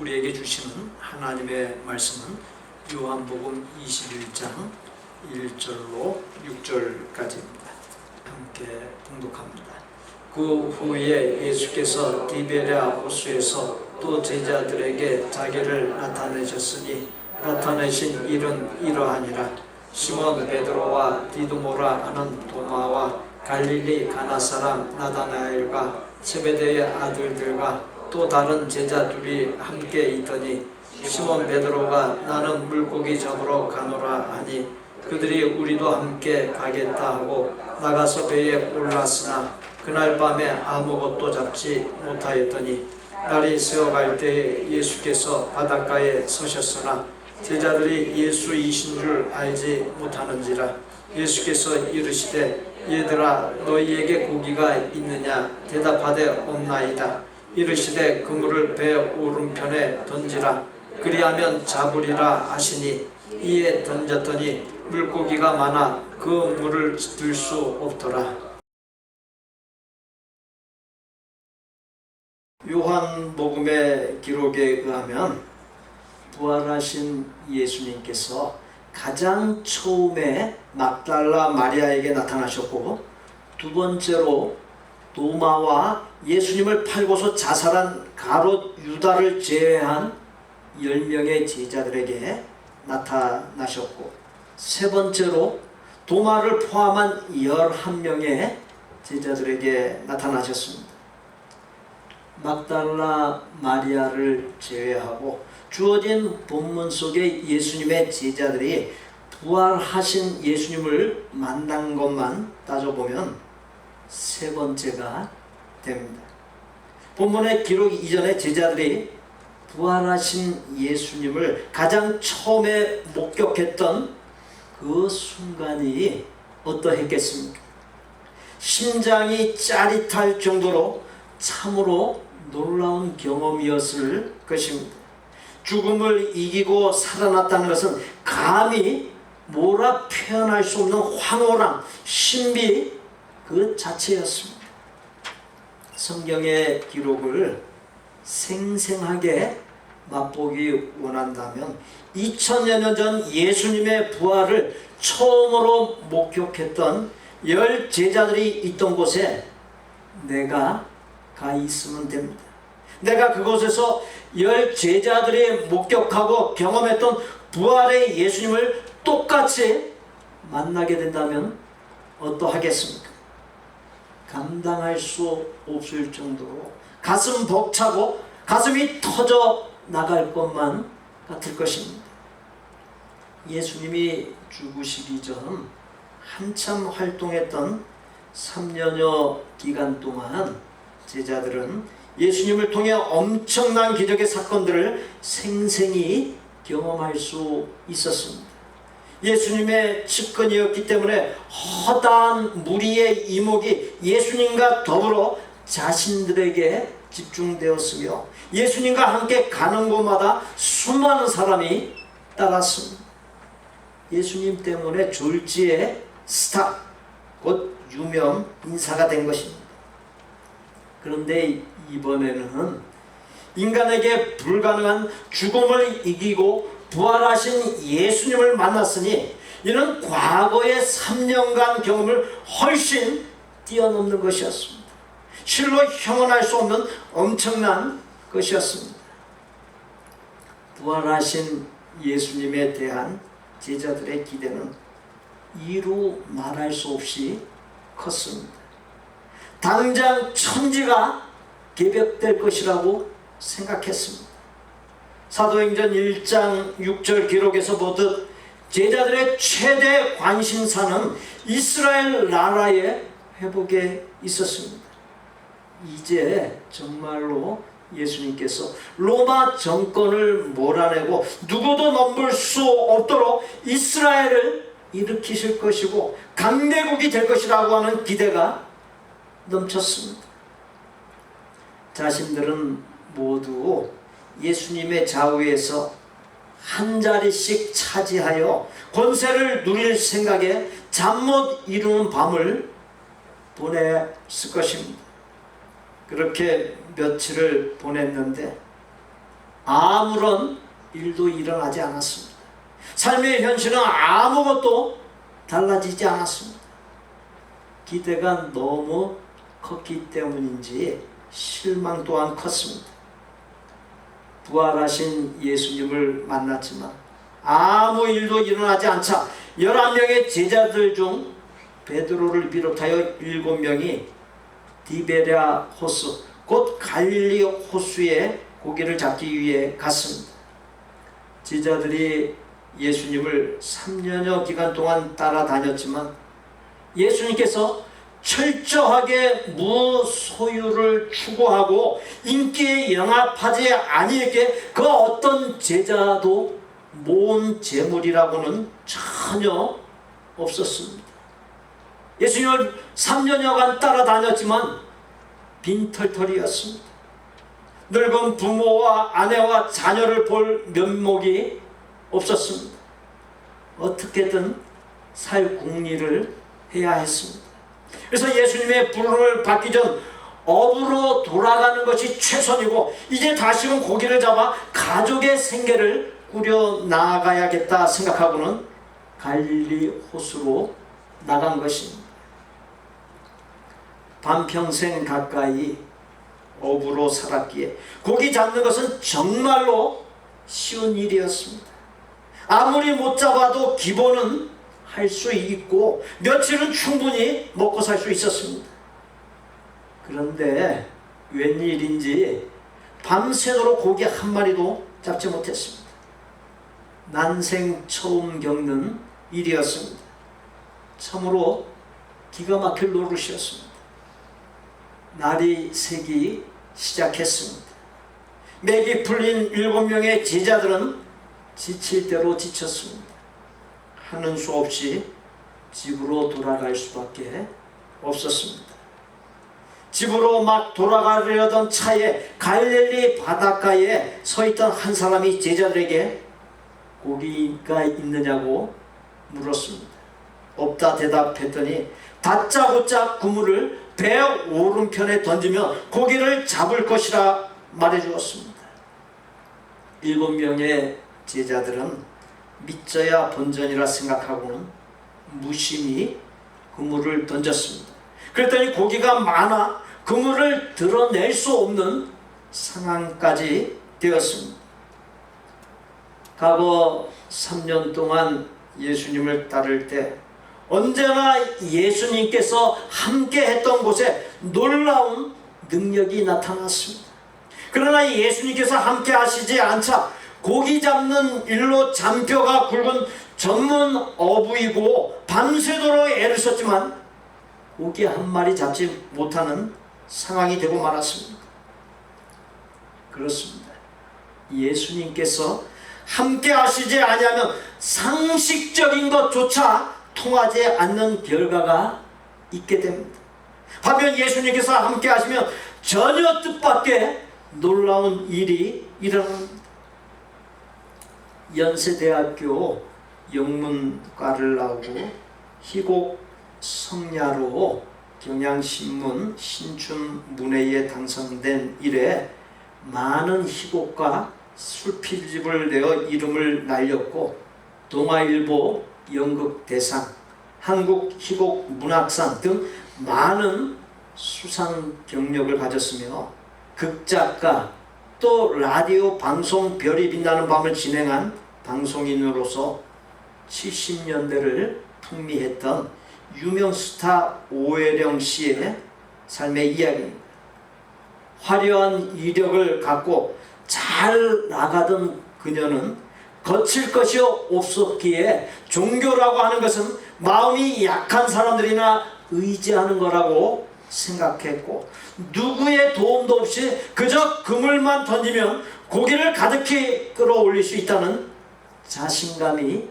우리에게 주시는 하나님의 말씀은 요한복음 21장 1절로 6절까지입니다. 함께 봉독합니다. 그 후에 예수께서 디베랴 호수에서 또 제자들에게 자기를 나타내셨으니 나타내신 일은 이러하니라 시몬 베드로와 디두모라 하는 도마와 갈릴리 가나 사람 나다나엘과 세베대의 아들들과 또 다른 제자 둘이 함께 있더니 시몬 베드로가 나는 물고기 잡으러 가노라 하니 그들이 우리도 함께 가겠다 하고 나가서 배에 올랐으나 그날 밤에 아무것도 잡지 못하였더니 날이 새어갈 때에 예수께서 바닷가에 서셨으나 제자들이 예수이신 줄 알지 못하는지라 예수께서 이르시되 얘들아 너희에게 고기가 있느냐? 대답하되 없나이다 이르시되 그물을 배 오른편에 던지라. 그리하면 잡으리라 하시니 이에 던졌더니 물고기가 많아 그 물을 들 수 없더라. 요한복음의 기록에 의하면 부활하신 예수님께서 가장 처음에 막달라 마리아에게 나타나셨고 두 번째로 도마와 예수님을 팔고서 자살한 가롯 유다를 제외한 10명의 제자들에게 나타나셨고 세 번째로 도마를 포함한 11명의 제자들에게 나타나셨습니다. 막달라 마리아를 제외하고 주어진 본문 속에 예수님의 제자들이 부활하신 예수님을 만난 것만 따져보면 세 번째가 됩니다. 본문의 기록 이전에 제자들이 부활하신 예수님을 가장 처음에 목격했던 그 순간이 어떠했겠습니까? 심장이 짜릿할 정도로 참으로 놀라운 경험이었을 것입니다. 죽음을 이기고 살아났다는 것은 감히 뭐라 표현할 수 없는 황홀함, 신비 그 자체였습니다. 성경의 기록을 생생하게 맛보기 원한다면 2000여 년 전 예수님의 부활을 처음으로 목격했던 열 제자들이 있던 곳에 내가 가 있으면 됩니다. 내가 그곳에서 열 제자들이 목격하고 경험했던 부활의 예수님을 똑같이 만나게 된다면 어떠하겠습니까? 감당할 수 없을 정도로 가슴 벅차고 가슴이 터져 나갈 것만 같을 것입니다. 예수님이 죽으시기 전 한참 활동했던 3년여 기간 동안 제자들은 예수님을 통해 엄청난 기적의 사건들을 생생히 경험할 수 있었습니다. 예수님의 측근이었기 때문에 허다한 무리의 이목이 예수님과 더불어 자신들에게 집중되었으며 예수님과 함께 가는 곳마다 수많은 사람이 따랐습니다. 예수님 때문에 졸지의 스타, 곧 유명 인사가 된 것입니다. 그런데 이번에는 인간에게 불가능한 죽음을 이기고 부활하신 예수님을 만났으니 이는 과거의 3년간 경험을 훨씬 뛰어넘는 것이었습니다. 실로 형언할 수 없는 엄청난 것이었습니다. 부활하신 예수님에 대한 제자들의 기대는 이루 말할 수 없이 컸습니다. 당장 천지가 개벽될 것이라고 생각했습니다. 사도행전 1장 6절 기록에서 보듯 제자들의 최대 관심사는 이스라엘 나라의 회복에 있었습니다. 이제 정말로 예수님께서 로마 정권을 몰아내고 누구도 넘볼 수 없도록 이스라엘을 일으키실 것이고 강대국이 될 것이라고 하는 기대가 넘쳤습니다. 자신들은 모두 예수님의 좌우에서 한 자리씩 차지하여 권세를 누릴 생각에 잠 못 이루는 밤을 보냈을 것입니다. 그렇게 며칠을 보냈는데 아무런 일도 일어나지 않았습니다. 삶의 현실은 아무것도 달라지지 않았습니다. 기대가 너무 컸기 때문인지 실망 또한 컸습니다. 부활하신 예수님을 만났지만 아무 일도 일어나지 않자 11명의 제자들 중 베드로를 비롯하여 7명이 디베랴 호수 곧 갈릴리 호수에 고기를 잡기 위해 갔습니다. 제자들이 예수님을 3년여 기간 동안 따라다녔지만 예수님께서 철저하게 무소유를 추구하고 인기에 영합하지 아니에게 그 어떤 제자도 모은 재물이라고는 전혀 없었습니다. 예수님을 3년여간 따라다녔지만 빈털털이었습니다. 늙은 부모와 아내와 자녀를 볼 면목이 없었습니다. 어떻게든 살 궁리를 해야 했습니다. 그래서 예수님의 부름을 받기 전 업으로 돌아가는 것이 최선이고 이제 다시금 고기를 잡아 가족의 생계를 꾸려 나가야겠다 생각하고는 갈릴리 호수로 나간 것입니다. 반평생 가까이 업으로 살았기에 고기 잡는 것은 정말로 쉬운 일이었습니다. 아무리 못 잡아도 기본은 할 수 있고 며칠은 충분히 먹고 살 수 있었습니다. 그런데 웬일인지 밤새도록 고기 한 마리도 잡지 못했습니다. 난생 처음 겪는 일이었습니다. 참으로 기가 막힐 노릇이었습니다. 날이 새기 시작했습니다. 맥이 풀린 일곱 명의 제자들은 지칠 대로 지쳤습니다. 하는 수 없이 집으로 돌아갈 수밖에 없었습니다. 집으로 막 돌아가려던 차에 갈릴리 바닷가에 서 있던 한 사람이 제자들에게 고기가 있느냐고 물었습니다. 없다 대답했더니 다짜고짜 그물을 배 오른편에 던지며 고기를 잡을 것이라 말해 주었습니다. 일곱 명의 제자들은 믿져야 본전이라 생각하고는 무심히 그물을 던졌습니다. 그랬더니 고기가 많아 그물을 드러낼 수 없는 상황까지 되었습니다. 과거 3년 동안 예수님을 따를 때 언제나 예수님께서 함께 했던 곳에 놀라운 능력이 나타났습니다. 그러나 예수님께서 함께 하시지 않자 고기 잡는 일로 잔뼈가 굵은 전문 어부이고 밤새도록 애를 썼지만 고기 한 마리 잡지 못하는 상황이 되고 말았습니다. 그렇습니다. 예수님께서 함께 하시지 아니하면 상식적인 것조차 통하지 않는 결과가 있게 됩니다. 반면 예수님께서 함께 하시면 전혀 뜻밖의 놀라운 일이 일어납니다. 연세대학교 영문과를 나오고 희곡 성야로 경향신문 신춘문예에 당선된 이래 많은 희곡과 술필집을 내어 이름을 날렸고 동아일보 연극대상, 한국 희곡 문학상 등 많은 수상 경력을 가졌으며 극작가 또 라디오 방송 별이 빛나는 밤을 진행한 방송인으로서 70년대를 풍미했던 유명 스타 오해령 씨의 삶의 이야기입니다. 화려한 이력을 갖고 잘 나가던 그녀는 거칠 것이 없었기에 종교라고 하는 것은 마음이 약한 사람들이나 의지하는 거라고 생각했고 누구의 도움도 없이 그저 그물만 던지면 고기를 가득히 끌어올릴 수 있다는 자신감이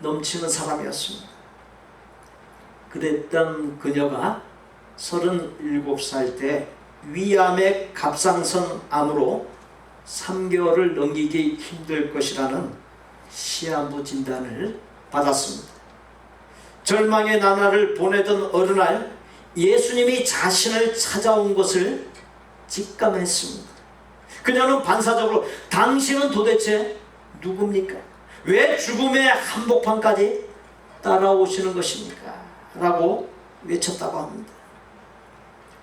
넘치는 사람이었습니다. 그랬던 그녀가 37살 때 위암의 갑상선 암으로 3개월을 넘기기 힘들 것이라는 시한부 진단을 받았습니다. 절망의 나날을 보내던 어느 날 예수님이 자신을 찾아온 것을 직감했습니다. 그녀는 반사적으로 당신은 도대체 누굽니까? 왜 죽음의 한복판까지 따라오시는 것입니까? 라고 외쳤다고 합니다.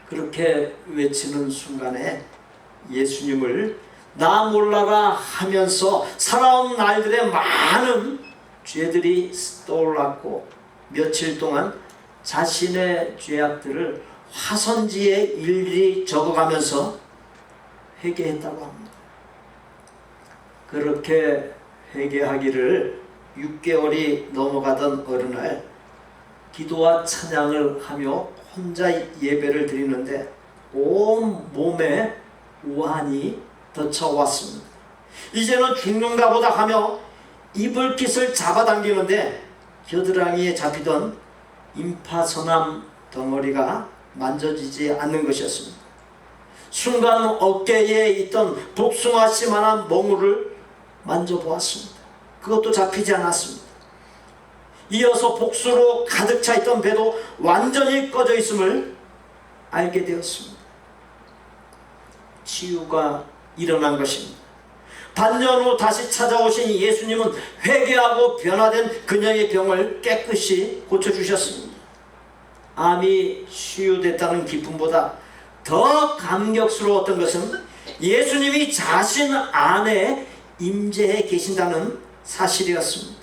그렇게 외치는 순간에 예수님을 나 몰라라 하면서 살아온 날들의 많은 죄들이 떠올랐고 며칠 동안 자신의 죄악들을 화선지에 일일이 적어가면서 회개했다고 합니다. 그렇게 회개하기를 6개월이 넘어가던 어느 날 기도와 찬양을 하며 혼자 예배를 드리는데 온 몸에 우환이 덧쳐왔습니다. 이제는 죽는가 보다 하며 이불깃을 잡아당기는데 겨드랑이에 잡히던 임파선암 덩어리가 만져지지 않는 것이었습니다. 순간 어깨에 있던 복숭아씨만한 멍울을 만져보았습니다. 그것도 잡히지 않았습니다. 이어서 복수로 가득 차 있던 배도 완전히 꺼져 있음을 알게 되었습니다. 치유가 일어난 것입니다. 반년 후 다시 찾아오신 예수님은 회개하고 변화된 그녀의 병을 깨끗이 고쳐주셨습니다. 암이 치유됐다는 기쁨보다 더 감격스러웠던 것은 예수님이 자신 안에 임재해 계신다는 사실이었습니다.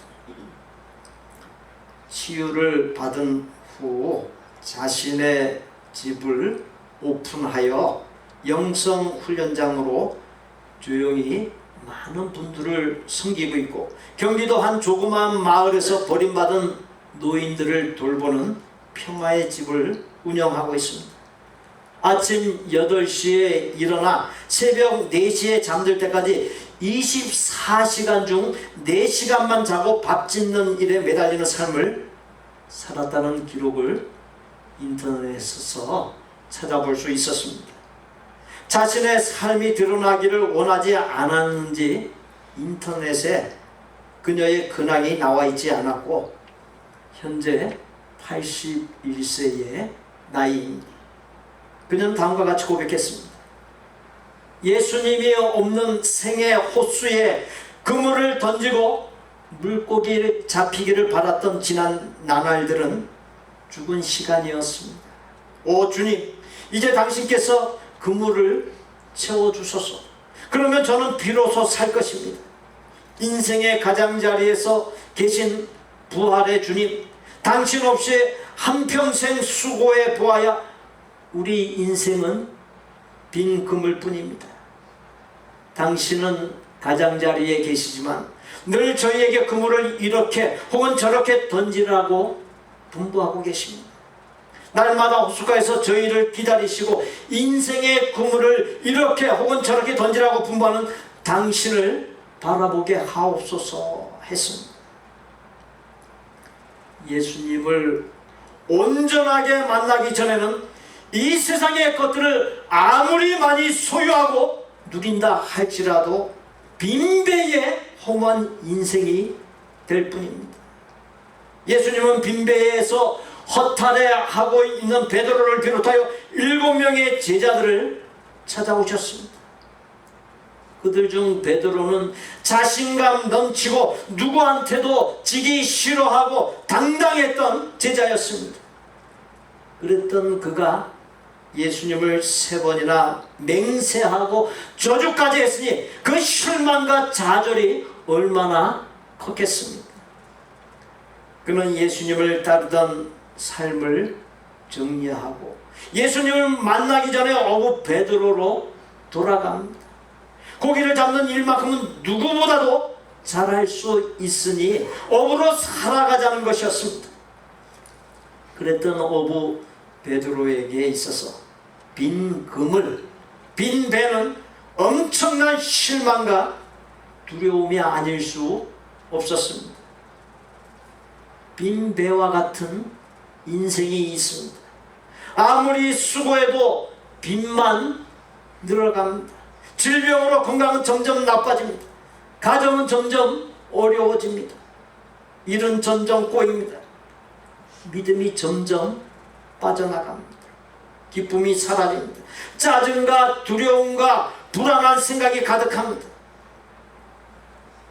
치유를 받은 후 자신의 집을 오픈하여 영성 훈련장으로 조용히 많은 분들을 섬기고 있고 경기도 한 조그마한 마을에서 버림받은 노인들을 돌보는 평화의 집을 운영하고 있습니다. 아침 8시에 일어나 새벽 4시에 잠들 때까지 24시간 중 4시간만 자고 밥 짓는 일에 매달리는 삶을 살았다는 기록을 인터넷에서 찾아볼 수 있었습니다. 자신의 삶이 드러나기를 원하지 않았는지 인터넷에 그녀의 근황이 나와 있지 않았고 현재 81세의 나이입니다. 그녀는 다음과 같이 고백했습니다. 예수님이 없는 생의 호수에 그물을 던지고 물고기 잡히기를 바랐던 지난 나날들은 죽은 시간이었습니다. 오 주님, 이제 당신께서 그물을 채워주소서. 그러면 저는 비로소 살 것입니다. 인생의 가장자리에서 계신 부활의 주님, 당신 없이 한평생 수고해 보아야 우리 인생은 빈 그물 뿐입니다. 당신은 가장자리에 계시지만 늘 저희에게 그물을 이렇게 혹은 저렇게 던지라고 분부하고 계십니다. 날마다 호숫가에서 저희를 기다리시고 인생의 그물을 이렇게 혹은 저렇게 던지라고 분부하는 당신을 바라보게 하옵소서 했습니다. 예수님을 온전하게 만나기 전에는 이 세상의 것들을 아무리 많이 소유하고 누린다 할지라도 빈배의 험한 인생이 될 뿐입니다. 예수님은 빈배에서 허탈해하고 있는 베드로를 비롯하여 일곱 명의 제자들을 찾아오셨습니다. 그들 중 베드로는 자신감 넘치고 누구한테도 지기 싫어하고 당당했던 제자였습니다. 그랬던 그가 예수님을 세 번이나 맹세하고 저주까지 했으니 그 실망과 좌절이 얼마나 컸겠습니까? 그는 예수님을 따르던 삶을 정리하고 예수님을 만나기 전에 어부 베드로로 돌아갑니다. 고기를 잡는 일만큼은 누구보다도 잘할 수 있으니 어부로 살아가자는 것이었습니다. 그랬던 어부 베드로에게 있어서 빈 금을 빈 배는 엄청난 실망과 두려움이 아닐 수 없었습니다. 빈 배와 같은 인생이 있습니다. 아무리 수고해도 빚만 늘어갑니다. 질병으로 건강은 점점 나빠집니다. 가정은 점점 어려워집니다. 일은 점점 꼬입니다. 믿음이 점점 빠져나갑니다. 기쁨이 사라집니다. 짜증과 두려움과 불안한 생각이 가득합니다.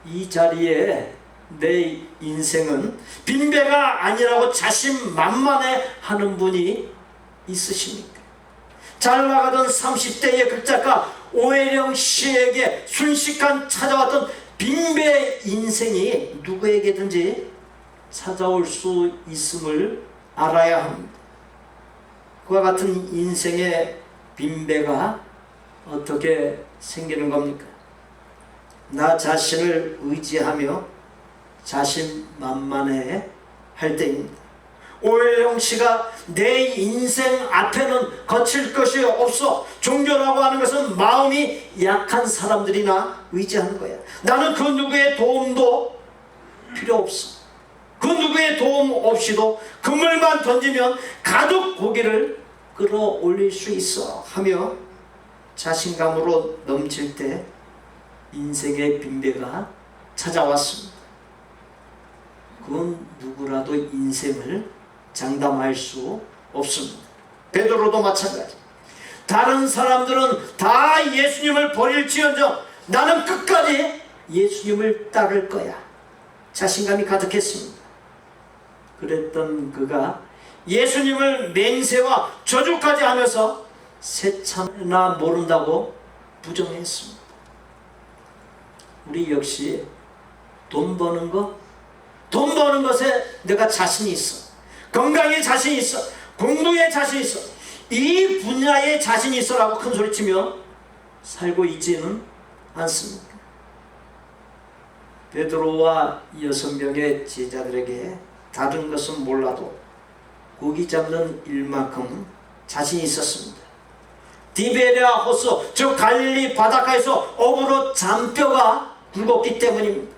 이 자리에 내 인생은 빈배가 아니라고 자신만만해 하는 분이 있으십니까? 잘 나가던 30대의 극작가 오해령 씨에게 순식간 찾아왔던 빈배 인생이 누구에게든지 찾아올 수 있음을 알아야 합니다. 그와 같은 인생의 빈배가 어떻게 생기는 겁니까? 나 자신을 의지하며 자신만만해 할 때입니다. 오해영 씨가 내 인생 앞에는 거칠 것이 없어 종교라고 하는 것은 마음이 약한 사람들이나 의지하는 거야. 나는 그 누구의 도움도 필요 없어. 그 누구의 도움 없이도 그물만 던지면 가득 고기를 끌어올릴 수 있어 하며 자신감으로 넘칠 때 인생의 빈배가 찾아왔습니다. 그건 누구라도 인생을 장담할 수 없습니다. 베드로도 마찬가지. 다른 사람들은 다 예수님을 버릴지언정 나는 끝까지 예수님을 따를 거야. 자신감이 가득했습니다. 그랬던 그가 예수님을 맹세와 저주까지 하면서 세차나 모른다고 부정했습니다. 우리 역시 돈 버는 거, 돈 버는 것에 내가 자신이 있어. 건강에 자신 있어. 공부에 자신 있어. 이 분야에 자신 있어라고 큰 소리 치며 살고 있지는 않습니다. 베드로와 여섯 명의 제자들에게 다른 것은 몰라도 고기 잡는 일만큼 자신 있었습니다. 디베리아 호수, 즉 갈릴리 바닷가에서 어부로 잔뼈가 굵었기 때문입니다.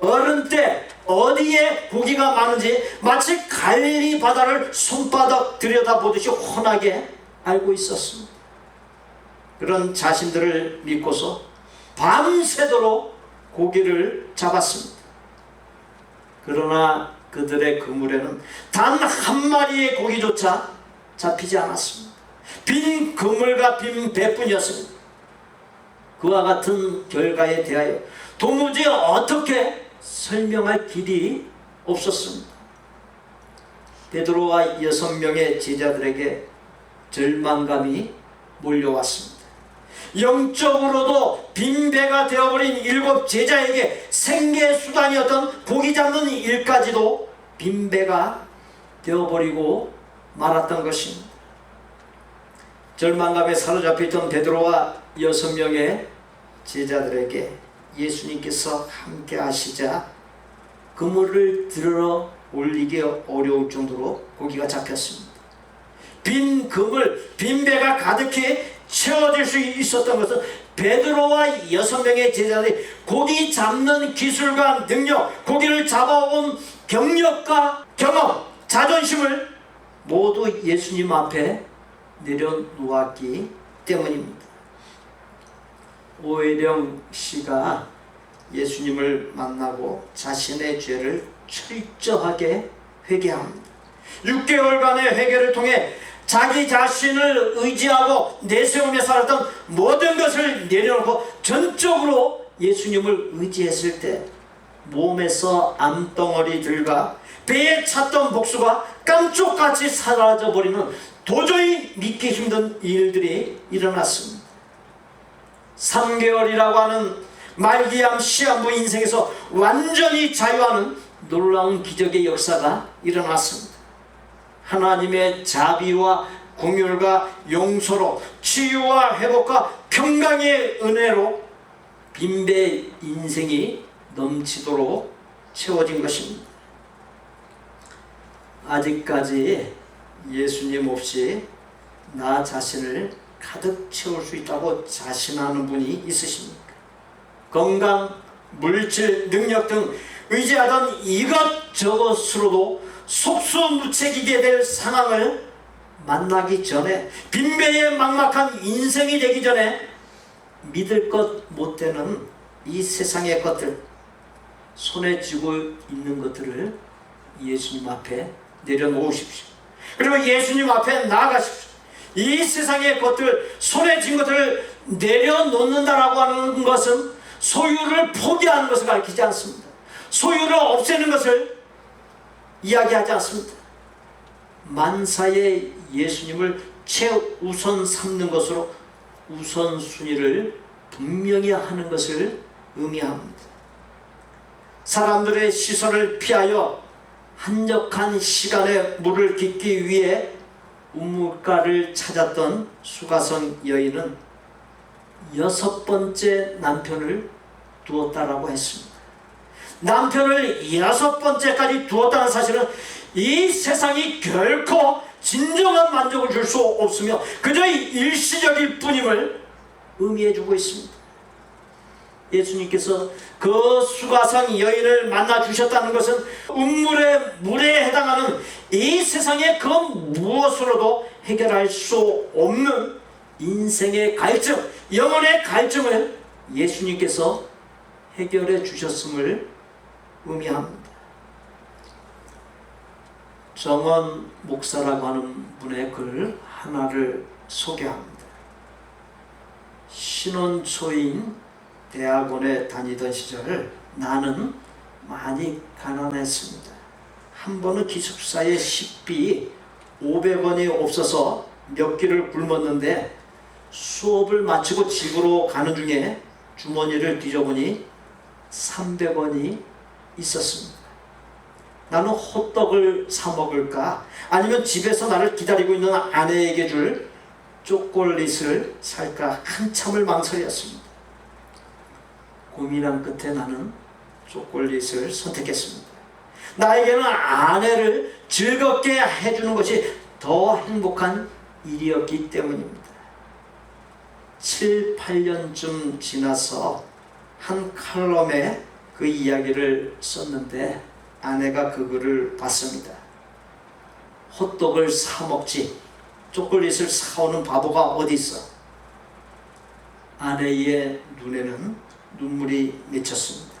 어른 때 어디에 고기가 많은지 마치 갈릴리 바다를 손바닥 들여다보듯이 훤하게 알고 있었습니다. 그런 자신들을 믿고서 밤새도록 고기를 잡았습니다. 그러나 그들의 그물에는 단 한 마리의 고기조차 잡히지 않았습니다. 빈 그물과 빈 배뿐이었습니다. 그와 같은 결과에 대하여 도무지 어떻게 설명할 길이 없었습니다. 베드로와 여섯 명의 제자들에게 절망감이 몰려왔습니다. 영적으로도 빈배가 되어버린 일곱 제자에게 생계 수단이었던 고기 잡는 일까지도 빈배가 되어버리고 말았던 것입니다. 절망감에 사로잡혀 있던 베드로와 여섯 명의 제자들에게 예수님께서 함께 하시자 그물을 들어 올리기 어려울 정도로 고기가 잡혔습니다. 빈 그물, 빈 배가 가득히 채워질 수 있었던 것은 베드로와 여섯 명의 제자들이 고기 잡는 기술과 능력, 고기를 잡아온 경력과 경험, 자존심을 모두 예수님 앞에 내려놓았기 때문입니다. 오해령 씨가 예수님을 만나고 자신의 죄를 철저하게 회개합니다. 6개월간의 회개를 통해 자기 자신을 의지하고 내세우며 살았던 모든 것을 내려놓고 전적으로 예수님을 의지했을 때 몸에서 암덩어리들과 배에 찼던 복수가 깜쪽같이 사라져버리는 도저히 믿기 힘든 일들이 일어났습니다. 3개월이라고 하는 말기암 시한부 인생에서 완전히 자유하는 놀라운 기적의 역사가 일어났습니다. 하나님의 자비와 공율과 용서로 치유와 회복과 평강의 은혜로 빈배 인생이 넘치도록 채워진 것입니다. 아직까지 예수님 없이 나 자신을 가득 채울 수 있다고 자신하는 분이 있으십니까? 건강, 물질, 능력 등 의지하던 이것 저것으로도 속수무책이게 될 상황을 만나기 전에 빈배의 막막한 인생이 되기 전에 믿을 것 못 되는 이 세상의 것들 손에 쥐고 있는 것들을 예수님 앞에 내려놓으십시오. 그리고 예수님 앞에 나아가십시오. 이 세상의 것들 손에 쥔 것을 내려놓는다라고 하는 것은 소유를 포기하는 것을 가리키지 않습니다. 소유를 없애는 것을 이야기하지 않습니다. 만사의 예수님을 최우선 삼는 것으로 우선순위를 분명히 하는 것을 의미합니다. 사람들의 시선을 피하여 한적한 시간에 물을 깃기 위해 우물가를 찾았던 수가성 여인은 여섯 번째 남편을 두었다라고 했습니다. 남편을 여섯 번째까지 두었다는 사실은 이 세상이 결코 진정한 만족을 줄 수 없으며 그저 일시적일 뿐임을 의미해 주고 있습니다. 예수님께서 그 수가성 여인을 만나 주셨다는 것은 음물의 물에 해당하는 이 세상의 그 무엇으로도 해결할 수 없는 인생의 갈증, 영혼의 갈증을 예수님께서 해결해 주셨음을 의미합니다. 정원 목사라고 하는 분의 글 하나를 소개합니다. 신혼초인 대학원에 다니던 시절 나는 많이 가난했습니다. 한 번은 기숙사에 식비 500원이 없어서 몇 끼를 굶었는데 수업을 마치고 집으로 가는 중에 주머니를 뒤져보니 300원이 있었습니다. 나는 호떡을 사 먹을까? 아니면 집에서 나를 기다리고 있는 아내에게 줄 초콜릿을 살까? 한참을 망설였습니다. 고민한 끝에 나는 초콜릿을 선택했습니다. 나에게는 아내를 즐겁게 해주는 것이 더 행복한 일이었기 때문입니다. 7, 8년쯤 지나서 한 칼럼에 그 이야기를 썼는데 아내가 그 글을 봤습니다. 호떡을 사 먹지 초콜릿을 사오는 바보가 어디 있어? 아내의 눈에는 눈물이 맺혔습니다.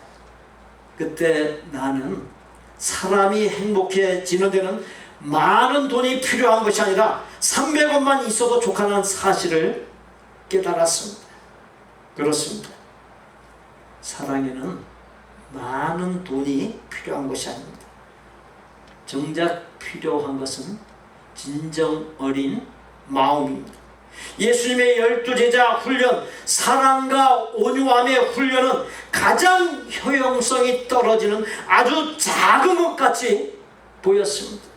그때 나는 사람이 행복해지는 데는 많은 돈이 필요한 것이 아니라 300원만 있어도 좋다는 사실을 깨달았습니다. 그렇습니다. 사랑에는 많은 돈이 필요한 것이 아닙니다. 정작 필요한 것은 진정 어린 마음입니다. 예수님의 열두 제자 훈련, 사랑과 온유함의 훈련은 가장 효용성이 떨어지는 아주 작은 것 같이 보였습니다.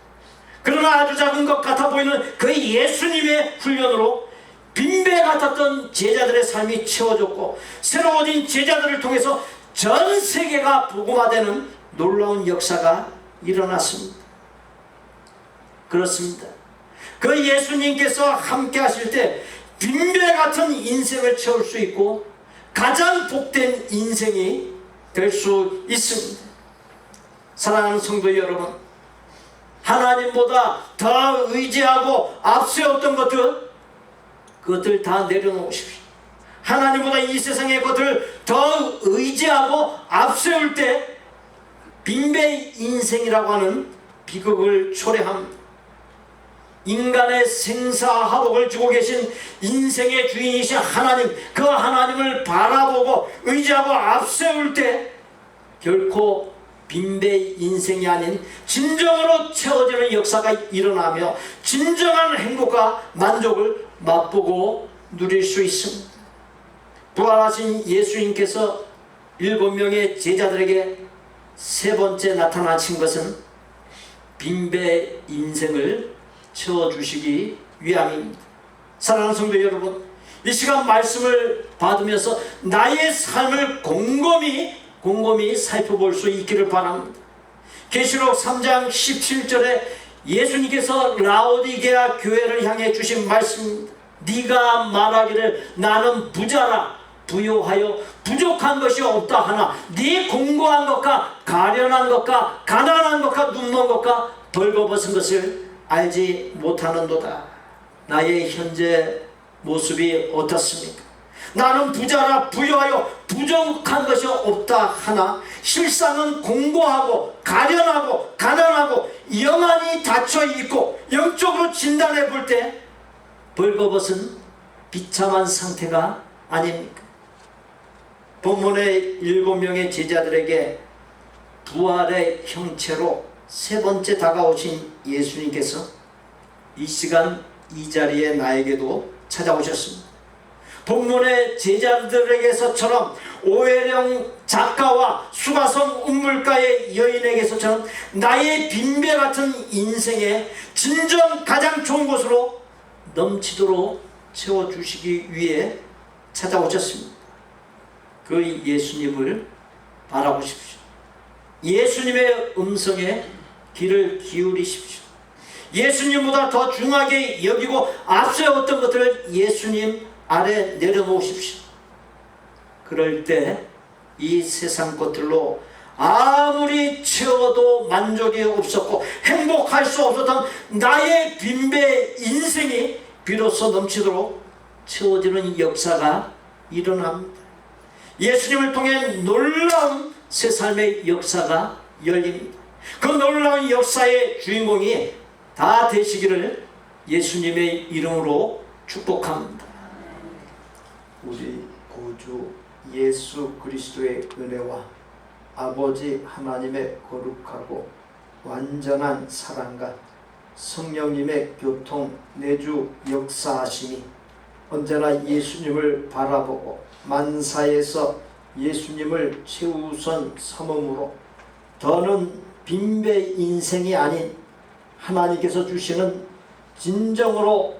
그러나 아주 작은 것 같아 보이는 그 예수님의 훈련으로 빈배 같았던 제자들의 삶이 채워졌고 새로워진 제자들을 통해서 전 세계가 복음화되는 놀라운 역사가 일어났습니다. 그렇습니다. 그 예수님께서 함께 하실 때 빈배 같은 인생을 채울 수 있고 가장 복된 인생이 될 수 있습니다. 사랑하는 성도 여러분, 하나님보다 더 의지하고 앞세웠던 것들, 그것들 다 내려놓으십시오. 하나님보다 이 세상의 것을 더 의지하고 앞세울 때 빈배 인생이라고 하는 비극을 초래합니다. 인간의 생사화복을 주고 계신 인생의 주인이신 하나님, 그 하나님을 바라보고 의지하고 앞세울 때 결코 빈배 인생이 아닌 진정으로 채워지는 역사가 일어나며 진정한 행복과 만족을 맛보고 누릴 수 있습니다. 부활하신 예수님께서 일곱 명의 제자들에게 세 번째 나타나신 것은 빈배 인생을 채워주시기 위함입니다. 사랑하는 성도 여러분, 이 시간 말씀을 받으면서 나의 삶을 곰곰이 곰곰이 살펴볼 수 있기를 바랍니다. 계시록 3장 17절에 예수님께서 라오디게아 교회를 향해 주신 말씀입니다. 네가 말하기를 나는 부자라 부요하여 부족한 것이 없다 하나 네 공고한 것과 가련한 것과 가난한 것과 눈먼 것과 벌거벗은 것을 알지 못하는도다. 나의 현재 모습이 어떻습니까? 나는 부자라 부유하여 부족한 것이 없다 하나 실상은 공고하고 가련하고 가난하고 영안이 닫혀 있고 영적으로 진단해 볼 때 벌거벗은 비참한 상태가 아닙니까? 본문의 일곱 명의 제자들에게 부활의 형체로 세 번째 다가오신 예수님께서 이 시간 이 자리에 나에게도 찾아오셨습니다. 본문의 제자들에게서처럼 오해령 작가와 수가성 운물가의 여인에게서처럼 나의 빈배 같은 인생에 진정 가장 좋은 곳으로 넘치도록 채워주시기 위해 찾아오셨습니다. 그 예수님을 바라보십시오. 예수님의 음성에 귀를 기울이십시오. 예수님보다 더 중하게 여기고 앞세웠던 것들을 예수님 아래 내려놓으십시오. 그럴 때 이 세상 것들로 아무리 채워도 만족이 없었고 행복할 수 없었던 나의 빈배 인생이 비로소 넘치도록 채워지는 역사가 일어납니다. 예수님을 통해 놀라운 새 삶의 역사가 열립니다. 그 놀라운 역사의 주인공이 다 되시기를 예수님의 이름으로 축복합니다. 우리 구주 예수 그리스도의 은혜와 아버지 하나님의 거룩하고 완전한 사랑과 성령님의 교통 내주 역사하심이 언제나 예수님을 바라보고 만사에서 예수님을 최우선 삼음으로 더는 빈배 인생이 아닌 하나님께서 주시는 진정으로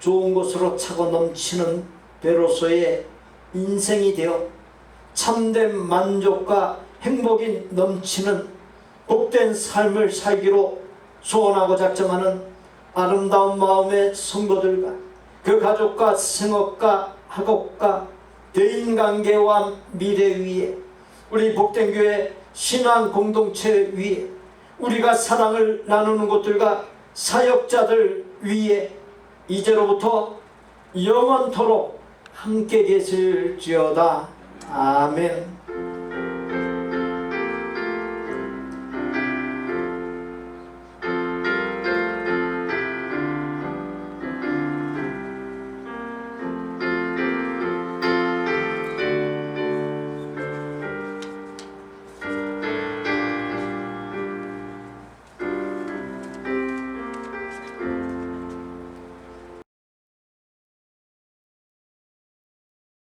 좋은 것으로 차고 넘치는 배로서의 인생이 되어 참된 만족과 행복이 넘치는 복된 삶을 살기로 소원하고 작정하는 아름다운 마음의 성도들과 그 가족과 생업과 학업과 대인관계와 미래 위에 우리 복된 교회 신앙 공동체 위에 우리가 사랑을 나누는 곳들과 사역자들 위에 이제로부터 영원토록 함께 계실지어다. 아멘